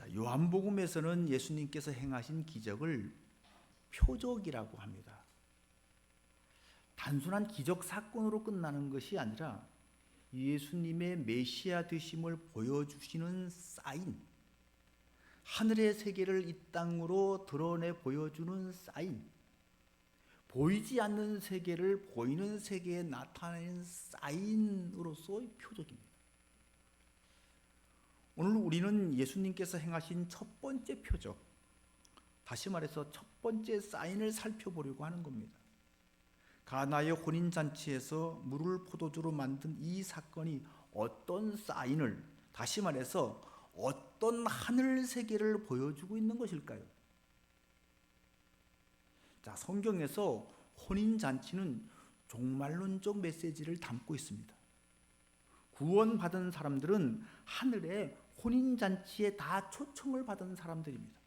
자, 요한복음에서는 예수님께서 행하신 기적을 표적이라고 합니다. 단순한 기적 사건으로 끝나는 것이 아니라 예수님의 메시아 되심을 보여주시는 사인, 하늘의 세계를 이 땅으로 드러내 보여주는 사인, 보이지 않는 세계를 보이는 세계에 나타내는 사인으로서의 표적입니다. 오늘 우리는 예수님께서 행하신 첫 번째 표적, 다시 말해서 첫 번째 사인을 살펴보려고 하는 겁니다. 가나의 혼인 잔치에서 물을 포도주로 만든 이 사건이 어떤 사인을 다시 말해서 어떤 하늘 세계를 보여주고 있는 것일까요? 자, 성경에서 혼인 잔치는 종말론적 메시지를 담고 있습니다. 구원받은 사람들은 하늘의 혼인 잔치에 다 초청을 받은 사람들입니다.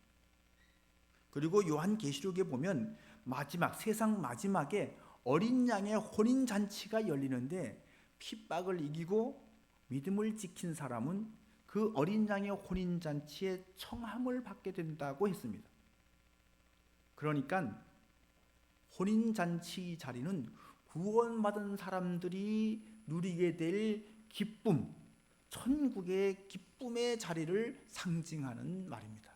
그리고 요한 계시록에 보면 마지막 세상 마지막에 어린 양의 혼인 잔치가 열리는데 핍박을 이기고 믿음을 지킨 사람은 그 어린 양의 혼인 잔치에 청함을 받게 된다고 했습니다. 그러니까 혼인 잔치 자리는 구원받은 사람들이 누리게 될 기쁨, 천국의 기쁨의 자리를 상징하는 말입니다.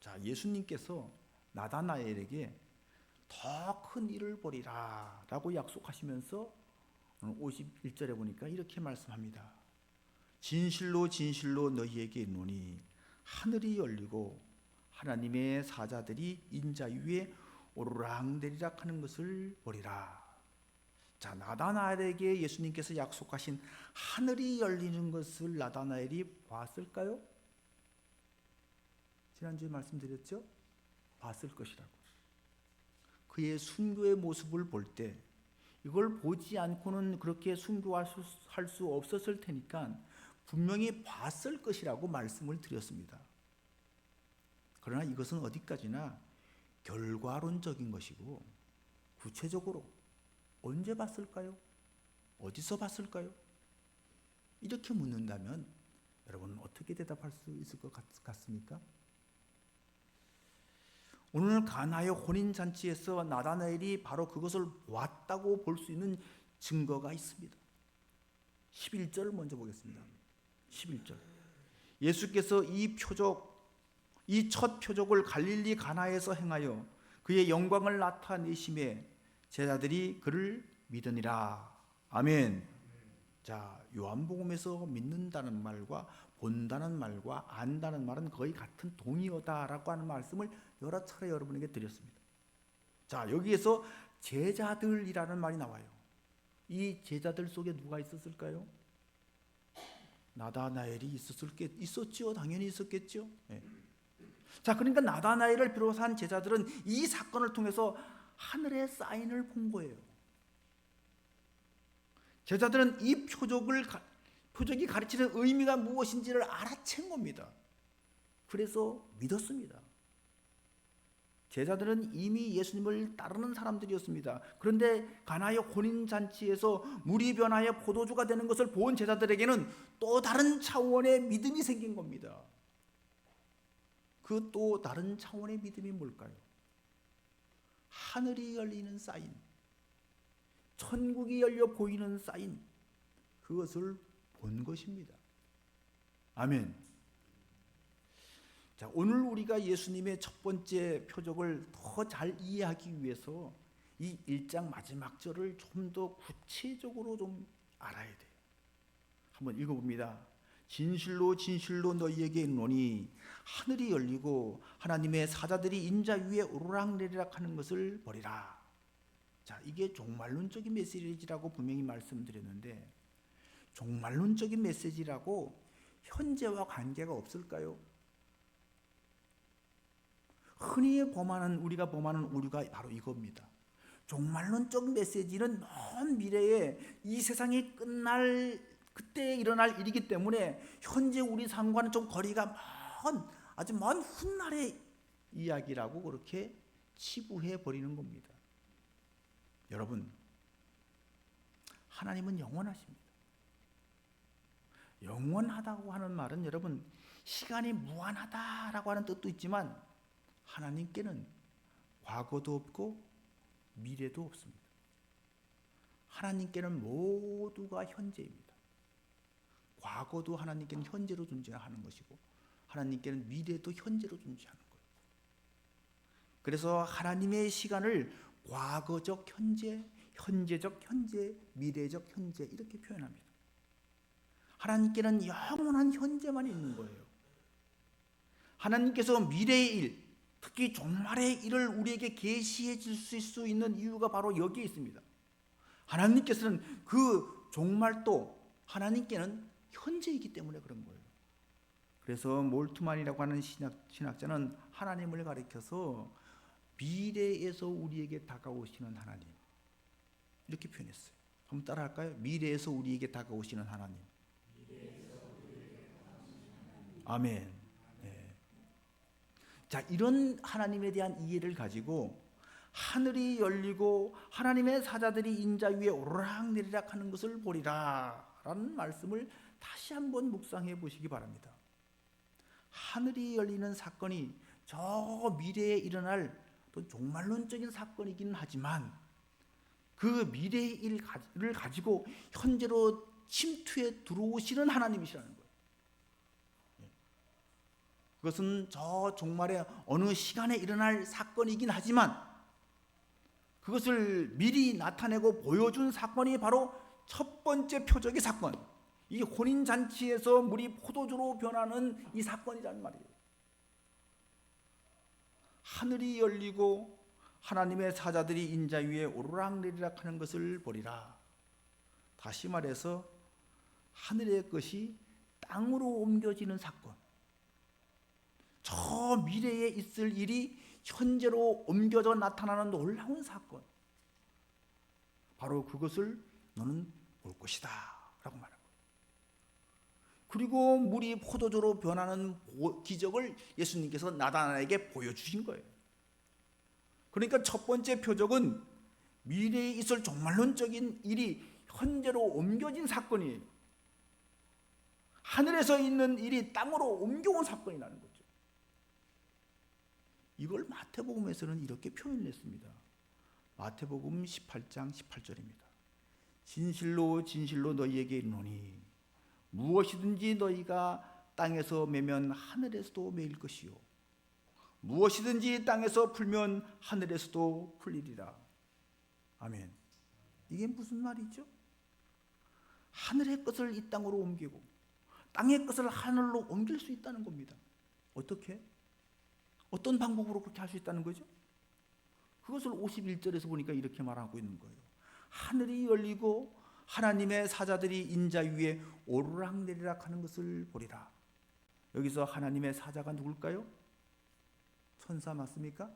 자, 예수님께서 나다나엘에게 더 큰 일을 보리라 라고 약속하시면서 51절에 보니까 이렇게 말씀합니다. 진실로 진실로 너희에게 이르노니 하늘이 열리고 하나님의 사자들이 인자 위에 오르락내리락 하는 것을 보리라. 자, 나다나엘에게 예수님께서 약속하신 하늘이 열리는 것을 나다나엘이 봤을까요? 지난주에 말씀드렸죠? 봤을 것이라고. 그의 순교의 모습을 볼 때 이걸 보지 않고는 그렇게 순교할 수, 할수 없었을 테니까 분명히 봤을 것이라고 말씀을 드렸습니다. 그러나 이것은 어디까지나 결과론적인 것이고 구체적으로 언제 봤을까요? 어디서 봤을까요? 이렇게 묻는다면 여러분은 어떻게 대답할 수 있을 것 같, 같습니까? 오늘 가나의 혼인 잔치에서 나다나엘이 바로 그것을 왔다고 볼 수 있는 증거가 있습니다. 11절을 먼저 보겠습니다. 11절. 예수께서 이 표적 이 첫 표적을 갈릴리 가나에서 행하여 그의 영광을 나타내심에 제자들이 그를 믿으니라. 아멘. 자, 요한복음에서 믿는다는 말과 본다는 말과 안다는 말은 거의 같은 동의어다라고 하는 말씀을 여러 차례 여러분에게 드렸습니다. 자, 여기에서 제자들이라는 말이 나와요. 이 제자들 속에 누가 있었을까요? 나다나엘이 있었을 게 있었지요. 당연히 있었겠죠. 네. 자, 그러니까 나다나엘을 비롯한 제자들은 이 사건을 통해서 하늘의 사인을 본 거예요. 제자들은 이 표적을 표적이 가르치는 의미가 무엇인지를 알아챈 겁니다. 그래서 믿었습니다. 제자들은 이미 예수님을 따르는 사람들이었습니다. 그런데 가나의 혼인 잔치에서 물이 변하여 포도주가 되는 것을 본 제자들에게는 또 다른 차원의 믿음이 생긴 겁니다. 그 또 다른 차원의 믿음이 뭘까요? 하늘이 열리는 사인, 천국이 열려 보이는 사인, 그것을 본 것입니다. 아멘. 자, 오늘 우리가 예수님의 첫 번째 표적을 더 잘 이해하기 위해서 이 1장 마지막 절을 좀 더 구체적으로 좀 알아야 돼요. 한번 읽어봅니다. 진실로 진실로 너희에게 이르노니 하늘이 열리고 하나님의 사자들이 인자 위에 오르락내리락 하는 것을 보리라. 자, 이게 종말론적인 메시지라고 분명히 말씀드렸는데 종말론적인 메시지라고 현재와 관계가 없을까요? 흔히 범하는 우리가 범하는 오류가 바로 이겁니다. 종말론적 메시지는 먼 미래에 이 세상이 끝날 그때 일어날 일이기 때문에 현재 우리 삶과는 좀 거리가 먼 아주 먼 훗날의 이야기라고 그렇게 치부해 버리는 겁니다. 여러분 하나님은 영원하십니다. 영원하다고 하는 말은 여러분 시간이 무한하다라고 하는 뜻도 있지만 하나님께는 과거도 없고 미래도 없습니다. 하나님께는 모두가 현재입니다. 과거도 하나님께는 현재로 존재하는 것이고 하나님께는 미래도 현재로 존재하는 거예요. 그래서 하나님의 시간을 과거적 현재, 현재적 현재, 미래적 현재 이렇게 표현합니다. 하나님께는 영원한 현재만 있는 거예요. 하나님께서 미래의 일, 특히 종말의 일을 우리에게 계시해 주실 수 있는 이유가 바로 여기에 있습니다. 하나님께서는 그 종말도 하나님께는 현재이기 때문에 그런 거예요. 그래서 몰트만이라고 하는 신학, 신학자는 하나님을 가리켜서 미래에서 우리에게 다가오시는 하나님 이렇게 표현했어요. 한번 따라할까요? 미래에서 우리에게 다가오시는 하나님. 아멘. 네. 자 이런 하나님에 대한 이해를 가지고 하늘이 열리고 하나님의 사자들이 인자 위에 오르락 내리락 하는 것을 보리라라는 말씀을 다시 한번 묵상해 보시기 바랍니다. 하늘이 열리는 사건이 저 미래에 일어날 또 종말론적인 사건이기는 하지만 그 미래의 일을 가지고 현재로 침투해 들어오시는 하나님이시라는 거예요. 예. 그것은 저 종말의 어느 시간에 일어날 사건이긴 하지만 그것을 미리 나타내고 보여준 사건이 바로 첫 번째 표적의 사건. 이 혼인 잔치에서 물이 포도주로 변하는 이 사건이란 말이에요. 하늘이 열리고 하나님의 사자들이 인자 위에 오르락내리락 하는 것을 보리라. 다시 말해서 하늘의 것이 땅으로 옮겨지는 사건. 저 미래에 있을 일이 현재로 옮겨져 나타나는 놀라운 사건. 바로 그것을 너는 볼 것이다. 그리고 물이 포도주로 변하는 기적을 예수님께서 나다나에게 보여주신 거예요. 그러니까 첫 번째 표적은 미래에 있을 종말론적인 일이 현재로 옮겨진 사건이에요. 하늘에서 있는 일이 땅으로 옮겨온 사건이라는 거죠. 이걸 마태복음에서는 이렇게 표현 했습니다. 마태복음 18장 18절입니다. 진실로 진실로 너희에게 이르노니 무엇이든지 너희가 땅에서 매면 하늘에서도 매일 것이요 무엇이든지 땅에서 풀면 하늘에서도 풀리리라. 아멘. 이게 무슨 말이죠? 하늘의 것을 이 땅으로 옮기고 땅의 것을 하늘로 옮길 수 있다는 겁니다. 어떻게? 어떤 방법으로 그렇게 할 수 있다는 거죠? 그것을 51절에서 보니까 이렇게 말하고 있는 거예요. 하늘이 열리고 하나님의 사자들이 인자 위에 오르락내리락 하는 것을 보리라. 여기서 하나님의 사자가 누굴까요? 천사 맞습니까?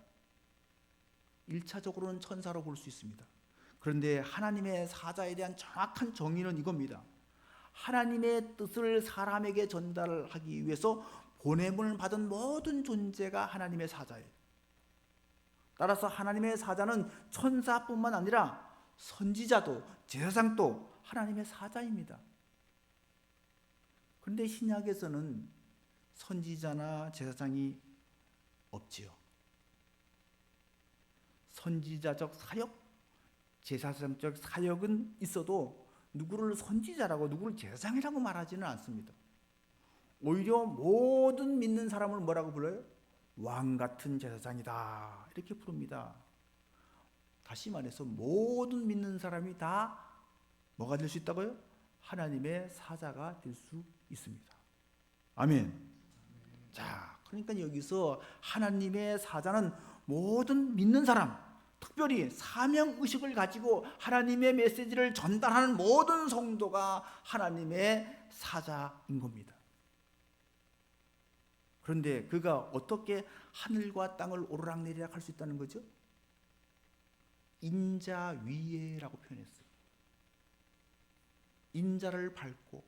1차적으로는 천사로 볼 수 있습니다. 그런데 하나님의 사자에 대한 정확한 정의는 이겁니다. 하나님의 뜻을 사람에게 전달하기 위해서 보냄을 받은 모든 존재가 하나님의 사자예요. 따라서 하나님의 사자는 천사뿐만 아니라 선지자도 제사장도 하나님의 사자입니다. 그런데 신약에서는 선지자나 제사장이 없지요. 선지자적 사역, 제사장적 사역은 있어도 누구를 선지자라고 누구를 제사장이라고 말하지는 않습니다. 오히려 모든 믿는 사람을 뭐라고 불러요? 왕 같은 제사장이다. 이렇게 부릅니다. 다시 말해서 모든 믿는 사람이 다 뭐가 될 수 있다고요? 하나님의 사자가 될 수 있습니다. 아멘. 자, 그러니까 여기서 하나님의 사자는 모든 믿는 사람, 특별히 사명 의식을 가지고 하나님의 메시지를 전달하는 모든 성도가 하나님의 사자인 겁니다. 그런데 그가 어떻게 하늘과 땅을 오르락내리락 할 수 있다는 거죠? 인자 위에라고 표현했어요. 인자를 밟고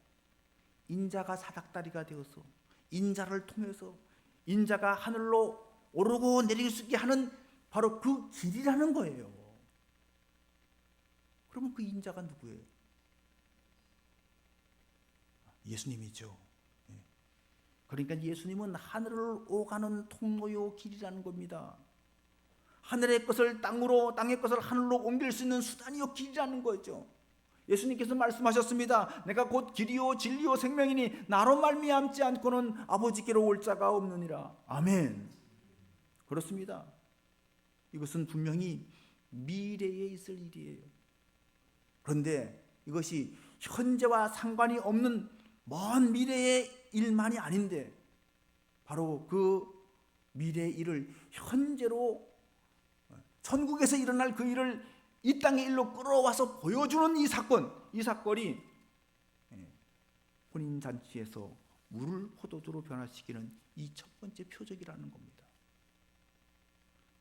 인자가 사닥다리가 되어서 인자를 통해서 인자가 하늘로 오르고 내릴 수 있게 하는 바로 그 길이라는 거예요. 그러면 그 인자가 누구예요? 예수님이죠. 예. 그러니까 예수님은 하늘을 오가는 통로요 길이라는 겁니다. 하늘의 것을 땅으로 땅의 것을 하늘로 옮길 수 있는 수단이요 길이라는 거죠. 예수님께서 말씀하셨습니다. 내가 곧 길이요 진리요 생명이니 나로 말미암지 않고는 아버지께로 올 자가 없느니라. 아멘. 그렇습니다. 이것은 분명히 미래에 있을 일이에요. 그런데 이것이 현재와 상관이 없는 먼 미래의 일만이 아닌데 바로 그 미래의 일을 현재로 천국에서 일어날 그 일을 이 땅의 일로 끌어와서 보여주는 이 사건, 이 사건이 예, 혼인 잔치에서 물을 포도주로 변화시키는 이 첫 번째 표적이라는 겁니다.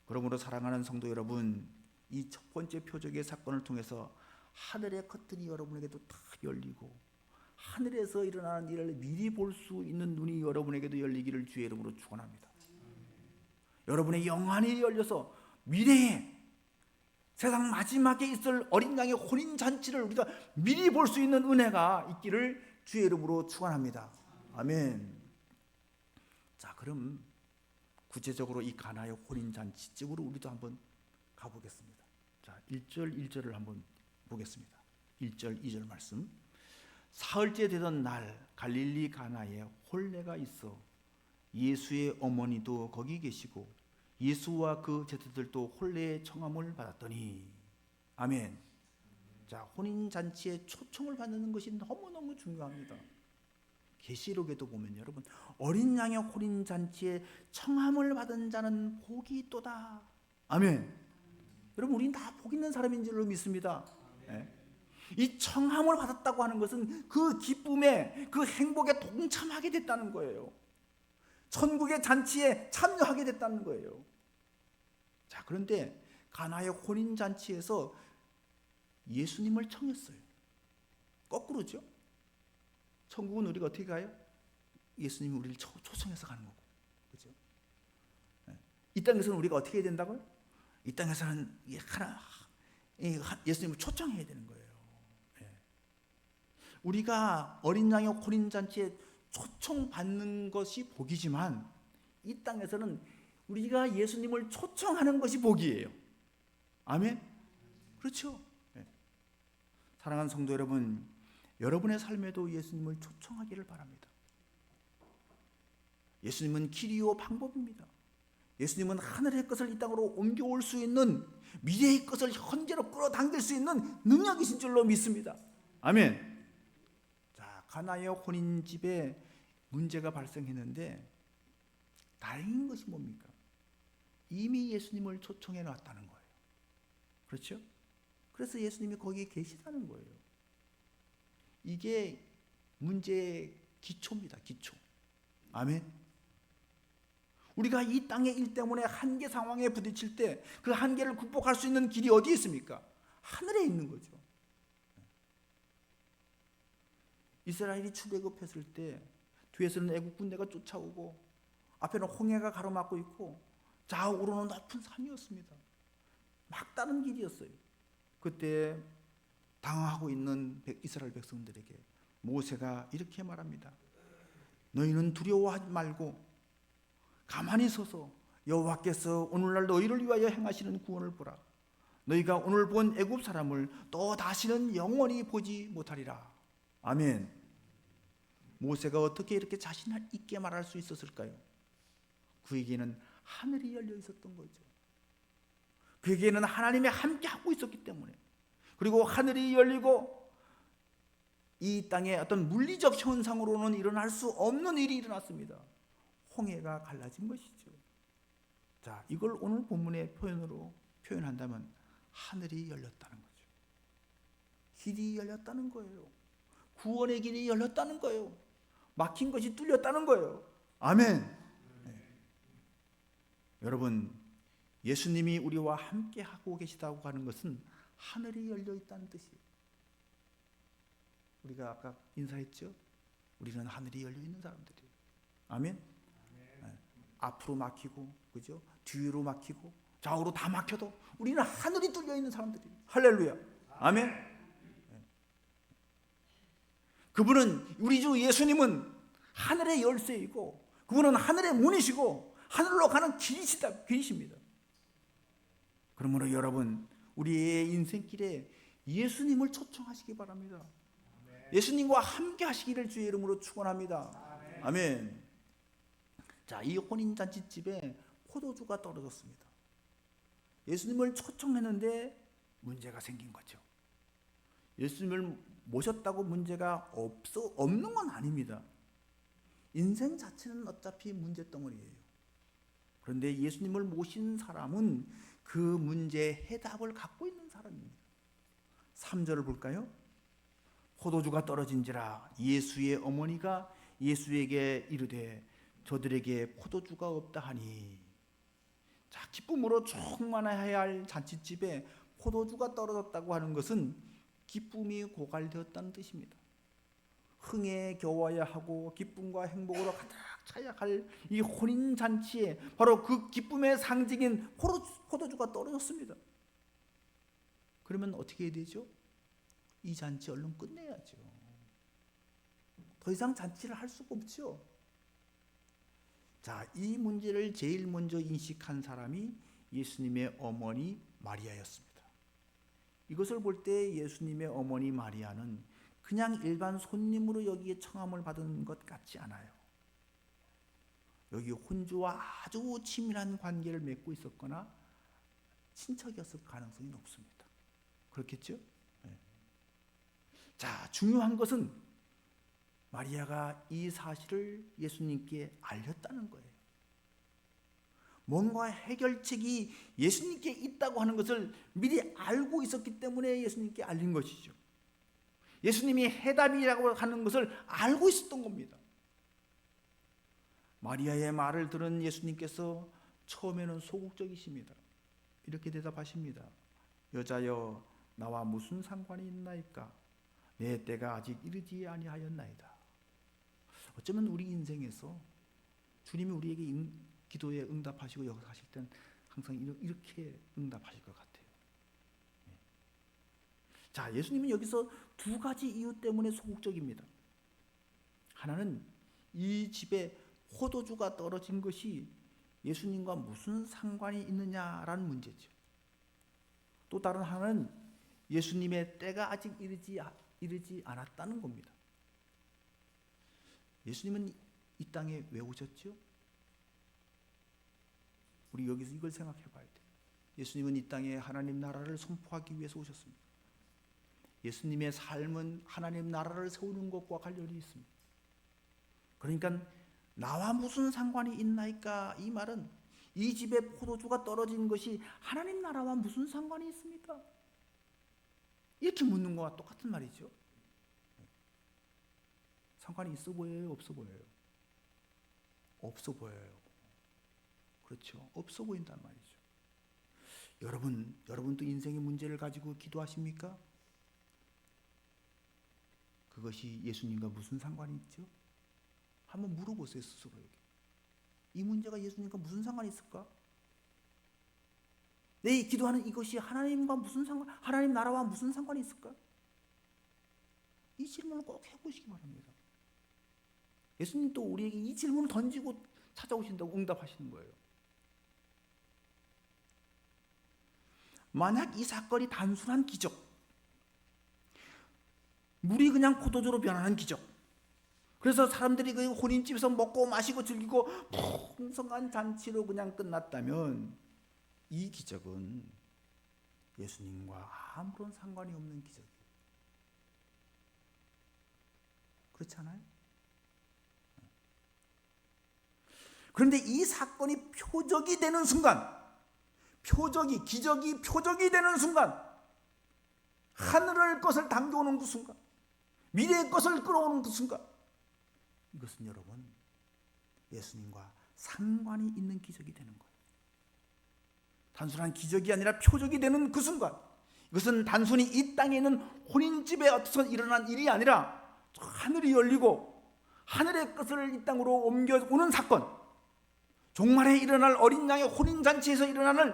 그러므로 사랑하는 성도 여러분, 이 첫 번째 표적의 사건을 통해서 하늘의 커튼이 여러분에게도 다 열리고 하늘에서 일어나는 일을 미리 볼 수 있는 눈이 여러분에게도 열리기를 주의 이름으로 축원합니다. 여러분의 영안이 열려서 미래에 세상 마지막에 있을 어린 양의 혼인 잔치를 우리가 미리 볼 수 있는 은혜가 있기를 주의 이름으로 축원합니다. 아멘. 자, 그럼 구체적으로 이 가나의 혼인 잔치 쪽으로 우리도 한번 가 보겠습니다. 자, 1절 1절을 한번 보겠습니다. 1절 2절 말씀. 사흘째 되던 날 갈릴리 가나에 혼례가 있어 예수의 어머니도 거기 계시고 예수와 그 제자들도 혼례의 청함을 받았더니 아멘. 자, 혼인 잔치에 초청을 받는 것이 너무너무 중요합니다. 계시록에도 보면 여러분 어린 양의 혼인 잔치에 청함을 받은 자는 복이 있도다. 아멘. 여러분 우리는 다 복 있는 사람인 줄로 믿습니다. 예. 이 청함을 받았다고 하는 것은 그 기쁨에 그 행복에 동참하게 됐다는 거예요. 천국의 잔치에 참여하게 됐다는 거예요. 자, 그런데 가나의 혼인 잔치에서 예수님을 청했어요. 거꾸로죠. 천국은 우리가 어떻게 가요? 예수님이 우리를 초, 초청해서 가는 거고, 그렇죠? 이 땅에서는 우리가 어떻게 해야 된다고요? 이 땅에서는 하나 예수님을 초청해야 되는 거예요. 예. 우리가 어린 양의 혼인 잔치에 초청받는 것이 복이지만 이 땅에서는 우리가 예수님을 초청하는 것이 복이에요. 아멘. 그렇죠. 예. 사랑하는 성도 여러분, 여러분의 삶에도 예수님을 초청하기를 바랍니다. 예수님은 길이요 방법입니다. 예수님은 하늘의 것을 이 땅으로 옮겨올 수 있는 미래의 것을 현재로 끌어당길 수 있는 능력이신 줄로 믿습니다. 아멘. 자, 가나의 혼인 집에 문제가 발생했는데 다행인 것이 뭡니까? 이미 예수님을 초청해 놨다는 거예요. 그렇죠? 그래서 예수님이 거기에 계시다는 거예요. 이게 문제의 기초입니다. 기초. 아멘. 우리가 이 땅의 일 때문에 한계 상황에 부딪힐 때 그 한계를 극복할 수 있는 길이 어디에 있습니까? 하늘에 있는 거죠. 이스라엘이 출애굽했을 때 뒤에서는 애국 군대가 쫓아오고 앞에는 홍해가 가로막고 있고 좌우로는 높은 산이었습니다. 막다른 길이었어요. 그때 당황하고 있는 이스라엘 백성들에게 모세가 이렇게 말합니다. 너희는 두려워하지 말고 가만히 서서 여호와께서 오늘날 너희를 위하여 행하시는 구원을 보라. 너희가 오늘 본 애굽 사람을 또 다시는 영원히 보지 못하리라. 아멘. 모세가 어떻게 이렇게 자신 있게 말할 수 있었을까요? 그에게는 하늘이 열려 있었던 거죠. 그에게는 하나님이 함께 하고 있었기 때문에 그리고 하늘이 열리고 이 땅에 어떤 물리적 현상으로는 일어날 수 없는 일이 일어났습니다. 홍해가 갈라진 것이죠. 자, 이걸 오늘 본문의 표현으로 표현한다면 하늘이 열렸다는 거죠. 길이 열렸다는 거예요. 구원의 길이 열렸다는 거예요. 막힌 것이 뚫렸다는 거예요. 아멘. 네. 여러분, 예수님이 우리와 함께 하고 계시다고 하는 것은 하늘이 열려 있다는 뜻이에요. 우리가 아까 인사했죠? 우리는 하늘이 열려 있는 사람들이에요. 아멘. 네. 앞으로 막히고, 그죠? 뒤로 막히고, 좌우로 다 막혀도 우리는 하늘이 뚫려 있는 사람들이에요. 할렐루야. 아멘. 그분은 우리 주 예수님은 하늘의 열쇠이고 그분은 하늘의 문이시고 하늘로 가는 길이시다 길이십니다. 그러므로 여러분 우리의 인생길에 예수님을 초청하시기 바랍니다. 예수님과 함께 하시기를 주의 이름으로 축원합니다. 아멘. 자, 이 혼인 잔치 집에 포도주가 떨어졌습니다. 예수님을 초청했는데 문제가 생긴 거죠. 예수님을 모셨다고 문제가 없어 없는 건 아닙니다. 인생 자체는 어차피 문제 덩어리예요. 그런데 예수님을 모신 사람은 그 문제의 해답을 갖고 있는 사람입니다. 3절을 볼까요? 포도주가 떨어진지라 예수의 어머니가 예수에게 이르되 저들에게 포도주가 없다 하니 자 기쁨으로 충만해야 할 잔치집에 포도주가 떨어졌다고 하는 것은 기쁨이 고갈되었다는 뜻입니다. 흥에 겨워야 하고 기쁨과 행복으로 가득 차야 할 이 혼인 잔치에 바로 그 기쁨의 상징인 포도, 포도주가 떨어졌습니다. 그러면 어떻게 되죠? 이 잔치 얼른 끝내야죠. 더 이상 잔치를 할 수가 없죠. 자, 이 문제를 제일 먼저 인식한 사람이 예수님의 어머니 마리아였습니다. 이것을 볼 때 예수님의 어머니 마리아는 그냥 일반 손님으로 여기에 청함을 받은 것 같지 않아요. 여기 혼주와 아주 친밀한 관계를 맺고 있었거나 친척이었을 가능성이 높습니다. 그렇겠죠? 네. 자, 중요한 것은 마리아가 이 사실을 예수님께 알렸다는 거예요. 뭔가 해결책이 예수님께 있다고 하는 것을 미리 알고 있었기 때문에 예수님께 알린 것이죠. 예수님이 해답이라고 하는 것을 알고 있었던 겁니다. 마리아의 말을 들은 예수님께서 처음에는 소극적이십니다. 이렇게 대답하십니다. 여자여 나와 무슨 상관이 있나이까? 내 때가 아직 이르지 아니하였나이다. 어쩌면 우리 인생에서 주님이 우리에게 응, 기도에 응답하시고 역사하실 땐 항상 이렇게 응답하실 것 같아요. 네. 자, 예수님은 여기서 두 가지 이유 때문에 소극적입니다. 하나는 이 집에 포도주가 떨어진 것이 예수님과 무슨 상관이 있느냐라는 문제죠. 또 다른 하나는 예수님의 때가 아직 이르지, 이르지 않았다는 겁니다. 예수님은 이 땅에 왜 오셨죠? 우리 여기서 이걸 생각해 봐야 돼요. 예수님은 이 땅에 하나님 나라를 선포하기 위해서 오셨습니다. 예수님의 삶은 하나님 나라를 세우는 것과 관련이 있습니다. 그러니까 나와 무슨 상관이 있나이까 이 말은 이 집에 포도주가 떨어진 것이 하나님 나라와 무슨 상관이 있습니까? 이렇게 묻는 거와 똑같은 말이죠. 상관이 있어 보여요, 없어 보여요? 없어 보여요. 그렇죠. 없어 보인단 말이죠. 여러분, 여러분도 인생의 문제를 가지고 기도하십니까? 그것이 예수님과 무슨 상관이 있죠? 한번 물어보세요 스스로에게. 이 문제가 예수님과 무슨 상관이 있을까? 내 기도하는 이것이 하나님과 무슨 상관, 하나님 나라와 무슨 상관이 있을까? 이 질문을 꼭 해보시기 바랍니다. 예수님 또 우리에게 이 질문을 던지고 찾아오신다고 응답하시는 거예요. 만약 이 사건이 단순한 기적, 물이 그냥 포도주로 변하는 기적, 그래서 사람들이 그 혼인집에서 먹고 마시고 즐기고 풍성한 잔치로 그냥 끝났다면 이 기적은 예수님과 아무런 상관이 없는 기적이에요. 그렇지 않아요? 그런데 이 사건이 표적이 되는 순간, 표적이, 기적이 표적이 되는 순간, 하늘을 것을 당겨오는 그 순간, 미래의 것을 끌어오는 그 순간, 이것은 여러분, 예수님과 상관이 있는 기적이 되는 거예요. 단순한 기적이 아니라 표적이 되는 그 순간, 이것은 단순히 이 땅에 있는 혼인집에 어서 일어난 일이 아니라 하늘이 열리고 하늘의 것을 이 땅으로 옮겨오는 사건, 종말에 일어날 어린 양의 혼인 잔치에서 일어나는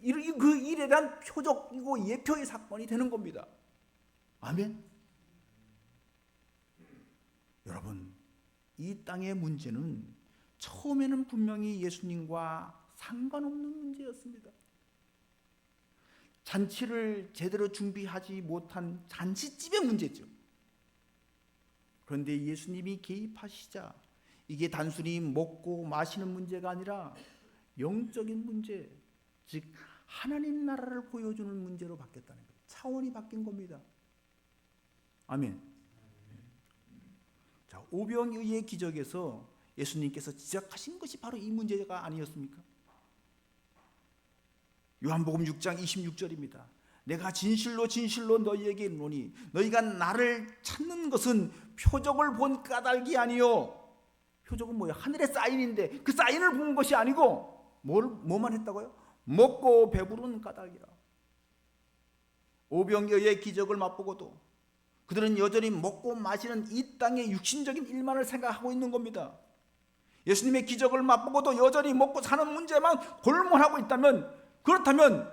그 일에 대한 표적이고 예표의 사건이 되는 겁니다. 아멘. 이 땅의 문제는 처음에는 분명히 예수님과 상관없는 문제였습니다. 잔치를 제대로 준비하지 못한 잔치집의 문제죠. 그런데 예수님이 개입하시자 이게 단순히 먹고 마시는 문제가 아니라 영적인 문제, 즉 하나님 나라를 보여주는 문제로 바뀌었다는 거예요. 차원이 바뀐 겁니다. 아멘. 자, 오병이의 기적에서 예수님께서 지적하신 것이 바로 이 문제가 아니었습니까? 요한복음 6장 26절입니다. 내가 진실로 진실로 너희에게 이르노니 너희가 나를 찾는 것은 표적을 본 까닭이 아니요. 표적은 뭐예요? 하늘의 사인인데 그 사인을 본 것이 아니고 뭘 뭐만 했다고요? 먹고 배부른 까닭이라. 오병이어의 기적을 맛보고도 그들은 여전히 먹고 마시는 이 땅의 육신적인 일만을 생각하고 있는 겁니다. 예수님의 기적을 맛보고도 여전히 먹고 사는 문제만 골몰하고 있다면 그렇다면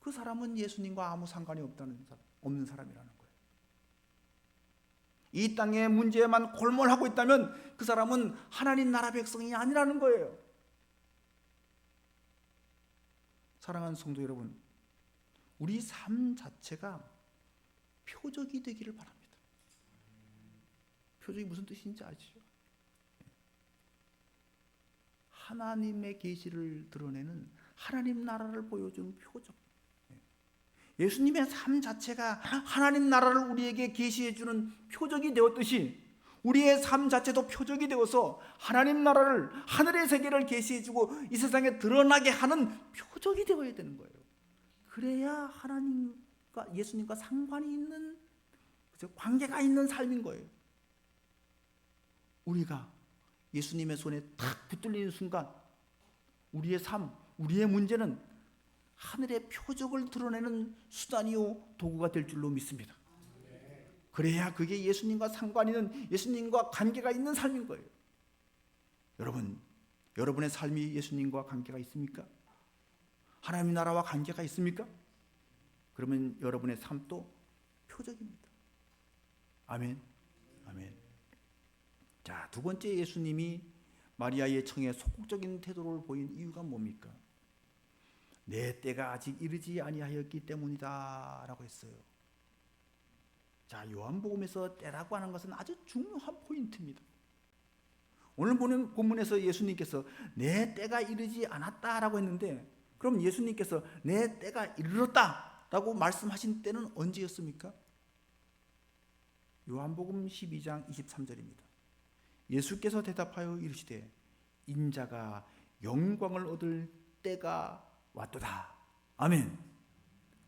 그 사람은 예수님과 아무 상관이 없다는 없는 사람이라는 거예요. 이 땅의 문제에만 골몰하고 있다면 그 사람은 하나님 나라 백성이 아니라는 거예요. 사랑하는 성도 여러분, 우리 삶 자체가 표적이 되기를 바랍니다. 표적이 무슨 뜻인지 아시죠? 하나님의 계시를 드러내는 하나님 나라를 보여주는 표적. 예수님의 삶 자체가 하나님 나라를 우리에게 계시해 주는 표적이 되었듯이 우리의 삶 자체도 표적이 되어서 하나님 나라를 하늘의 세계를 계시해 주고 이 세상에 드러나게 하는 표적이 되어야 되는 거예요. 그래야 하나님과 예수님과 상관이 있는? 관계가 있는 삶인 거예요. 우리가 예수님의 손에 탁 붙들리는 순간 우리의 삶, 우리의 문제는 하늘의 표적을 드러내는 수단이요 도구가 될 줄로 믿습니다. 그래야 그게 예수님과 상관 있는 예수님과 관계가 있는 삶인 거예요. 여러분, 여러분의 삶이 예수님과 관계가 있습니까? 하나님 나라와 관계가 있습니까? 그러면 여러분의 삶도 표적입니다. 아멘. 아멘. 자, 두 번째 예수님이 마리아의 청에 소극적인 태도를 보인 이유가 뭡니까? 내 때가 아직 이르지 아니하였기 때문이다라고 했어요. 자, 요한복음에서 때라고 하는 것은 아주 중요한 포인트입니다. 오늘 보는 본문에서 예수님께서 내 때가 이르지 않았다라고 했는데 그럼 예수님께서 내 때가 이르렀다라고 말씀하신 때는 언제였습니까? 요한복음 12장 23절입니다. 예수께서 대답하여 이르시되 인자가 영광을 얻을 때가 왔도다. 아멘.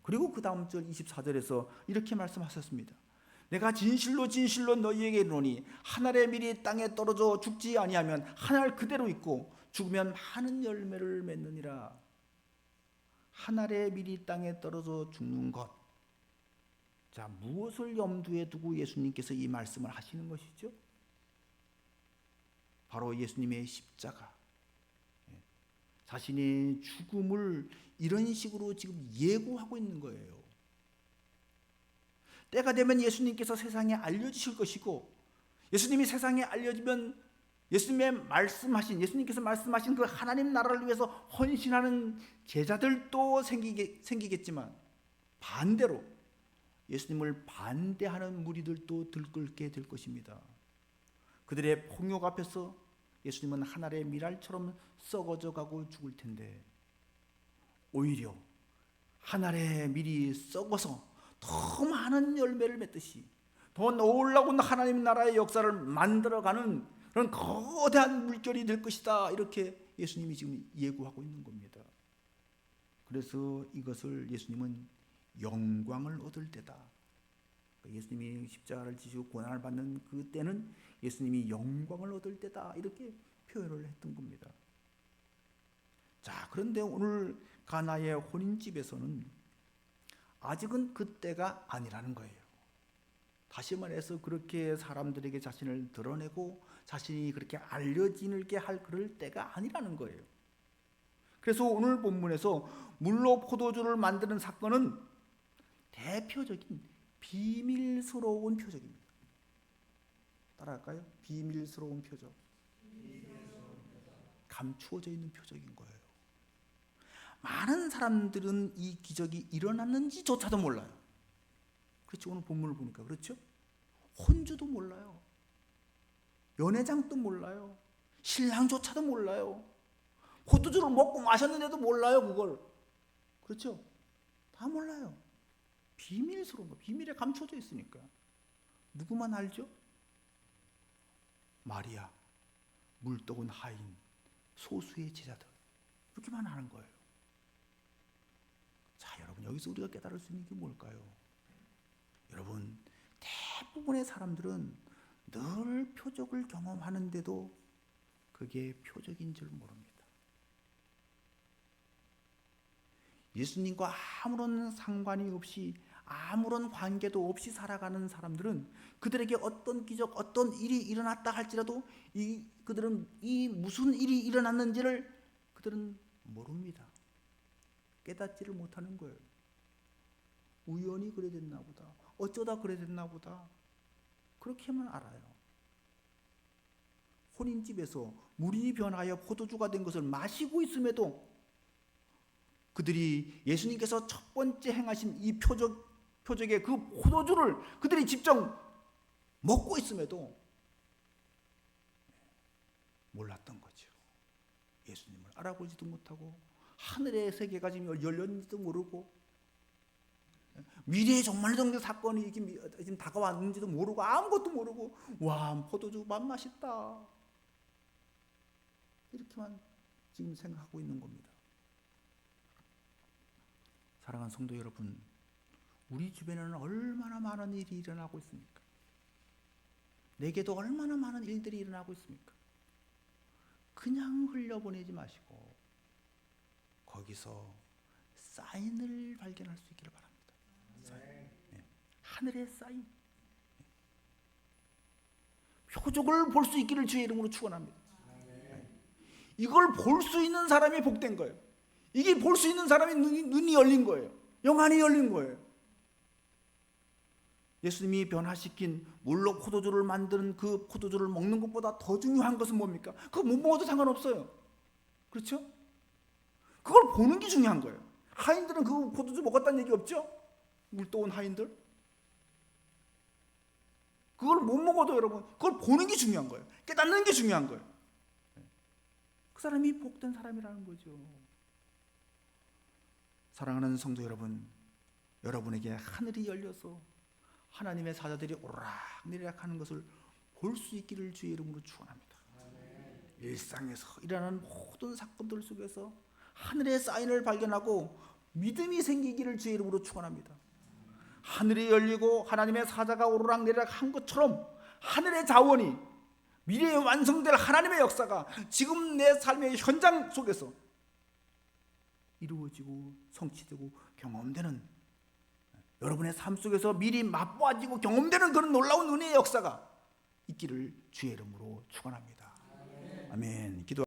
그리고 그 다음 절 24절에서 이렇게 말씀하셨습니다. 내가 진실로 진실로 너희에게 이르노니 하늘의 밀이 땅에 떨어져 죽지 아니하면 하늘 그대로 있고 죽으면 많은 열매를 맺느니라. 하늘의 밀이 땅에 떨어져 죽는 것. 자, 무엇을 염두에 두고 예수님께서 이 말씀을 하시는 것이죠? 바로 예수님의 십자가. 예. 자신의 죽음을 이런 식으로 지금 예고하고 있는 거예요. 때가 되면 예수님께서 세상에 알려주실 것이고 예수님이 세상에 알려지면 예수님의 말씀하신 예수님께서 말씀하신 그 하나님 나라를 위해서 헌신하는 제자들도 생기게, 생기겠지만 반대로 예수님을 반대하는 무리들도 들끓게 될 것입니다. 그들의 폭력 앞에서 예수님은 하늘의 미랄처럼 썩어져 가고 죽을 텐데 오히려 하늘의 밀이 썩어서 더 많은 열매를 맺듯이 더 놀라운 하나님 나라의 역사를 만들어가는 그런 거대한 물결이 될 것이다 이렇게 예수님이 지금 예고하고 있는 겁니다. 그래서 이것을 예수님은 영광을 얻을 때다. 예수님이 십자가를 지시고 고난을 받는 그 때는 예수님이 영광을 얻을 때다 이렇게 표현을 했던 겁니다. 자, 그런데 오늘 가나의 혼인집에서는 아직은 그때가 아니라는 거예요. 다시 말해서 그렇게 사람들에게 자신을 드러내고 자신이 그렇게 알려지게 할 그럴 때가 아니라는 거예요. 그래서 오늘 본문에서 물로 포도주를 만드는 사건은 대표적인 비밀스러운 표적입니다. 따라할까요? 비밀스러운 표적. 감추어져 있는 표적인 거예요. 많은 사람들은 이 기적이 일어났는지조차도 몰라요. 그렇죠? 오늘 본문을 보니까 그렇죠? 혼주도 몰라요. 연회장도 몰라요. 신랑조차도 몰라요. 포도주를 먹고 마셨는데도 몰라요, 그걸. 그렇죠? 다 몰라요. 비밀스러운 거, 비밀에 감춰져 있으니까. 누구만 알죠? 마리아, 물떡은 하인, 소수의 제자들. 이렇게만 아는 거예요. 자, 여러분, 여기서 우리가 깨달을 수 있는 게 뭘까요? 여러분, 대부분의 사람들은 늘 표적을 경험하는데도 그게 표적인 줄 모릅니다. 예수님과 아무런 상관이 없이 아무런 관계도 없이 살아가는 사람들은 그들에게 어떤 기적, 어떤 일이 일어났다 할지라도 이 그들은 이 무슨 일이 일어났는지를 그들은 모릅니다. 깨닫지를 못하는 거예요. 우연히 그래 됐나 보다. 어쩌다 그래 됐나 보다. 그렇게만 알아요. 혼인집에서 물이 변하여 포도주가 된 것을 마시고 있음에도 그들이 예수님께서 첫 번째 행하신 이 표적 표적의 그 포도주를 그들이 직접 먹고 있음에도 몰랐던 거죠. 예수님을 알아보지도 못하고 하늘의 세계가 지금 열렸는지도 모르고 미래에 정말 정말 사건이 지금 다가왔는지도 모르고 아무것도 모르고 와 포도주 맛 맛있다 이렇게만 지금 생각하고 있는 겁니다. 사랑하는 성도 여러분, 우리 주변에는 얼마나 많은 일이 일어나고 있습니까? 내게도 얼마나 많은 일들이 일어나고 있습니까? 그냥 흘려보내지 마시고 거기서 사인을 발견할 수 있기를 바랍니다. 사인. 네. 하늘의 사인. 네. 표적을 볼 수 있기를 주의 이름으로 축원합니다. 네. 이걸 볼 수 있는 사람이 복된 거예요. 이게 볼 수 있는 사람이 눈이, 눈이 열린 거예요. 영안이 열린 거예요. 예수님이 변화시킨 물로 포도주를 만드는 그 포도주를 먹는 것보다 더 중요한 것은 뭡니까? 그거 못 먹어도 상관없어요. 그렇죠? 그걸 보는 게 중요한 거예요. 하인들은 그 포도주 먹었다는 얘기 없죠? 물도온 하인들? 그걸 못 먹어도 여러분, 그걸 보는 게 중요한 거예요. 깨닫는 게 중요한 거예요. 그 사람이 복된 사람이라는 거죠. 사랑하는 성도 여러분, 여러분에게 하늘이 열려서 하나님의 사자들이 오락내리락 하는 것을 볼 수 있기를 주의 이름으로 축원합니다. 일상에서 일어나는 모든 사건들 속에서 하늘의 사인을 발견하고 믿음이 생기기를 주의 이름으로 축원합니다. 하늘이 열리고 하나님의 사자가 오르락 내리락 한 것처럼 하늘의 자원이 미래에 완성될 하나님의 역사가 지금 내 삶의 현장 속에서 이루어지고 성취되고 경험되는 여러분의 삶 속에서 미리 맛보아지고 경험되는 그런 놀라운 은혜의 역사가 있기를 주의 이름으로 축원합니다. 아멘. 기도